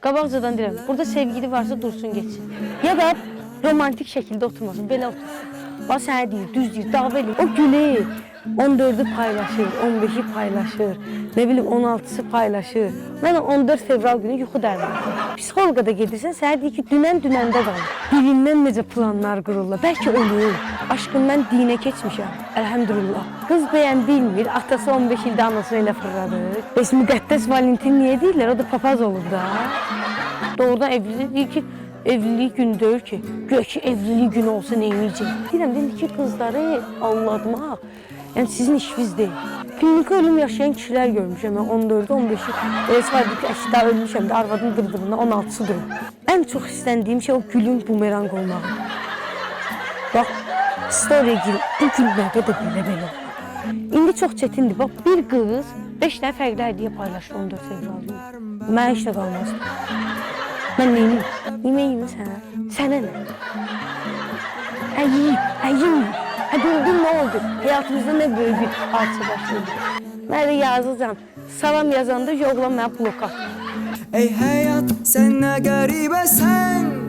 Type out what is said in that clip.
Qabaqcadan deyirəm, burada sevgili varsa dursun geçsin. Ya da romantik şəkildə oturmasın, belə otursun. Bax sənə deyir, düz deyir, dava eləyir. O gülür. 14'ü paylaşır, 15'i paylaşır, ne bileyim 16'sı paylaşır. Mən 14 fevral günü yuxu dərmanı. Psixoloqa da gedirsən, sənə deyir ki, dünən dünəndə qalır. Dilindən necə planlar qururlar. Bəlkə ölür. Aşkım mən dinə keçmişəm. Elhamdülillah. Qız bəyən bilmir, atası 15 ildə anasını elə fırladı. Bəs müqəddəs Valentin niyə deyirlər? O da papaz olub da. Doğrudan evlilik deyir ki, evlilik günü deyir ki, gör ki evlilik günü olsa neyniyəcək? Deyirəm, indiki qızları allatmaq, yəni sizin işiniz deyil. Klinika ölüm yaşayan kişilər görmüşəm mən 14 15-i. Elə saydı ki, əşdə ölmüşəm də arvadın dırdırında 16-sı durur. Ən çox istədiyim şey o gülün bumerang olmağı. Bax, story bu gül nə qədər belə-belə olur. İndi çox çətindir. Bax, bir qız 5 dənə fərqli hədiyyə paylaşdı 14 fevral günü. Mənə heç nə qalmazdı. Mən neyim? Yeməyim sənə. Sənə nə? Hə yiyib, hə gördün nə oldu? Həyatımızda nə böyük bir hadisə başladı. Mən yazıcam. Salam yazanda yoxla mənə blok at. Ey hayat sen ne garibesen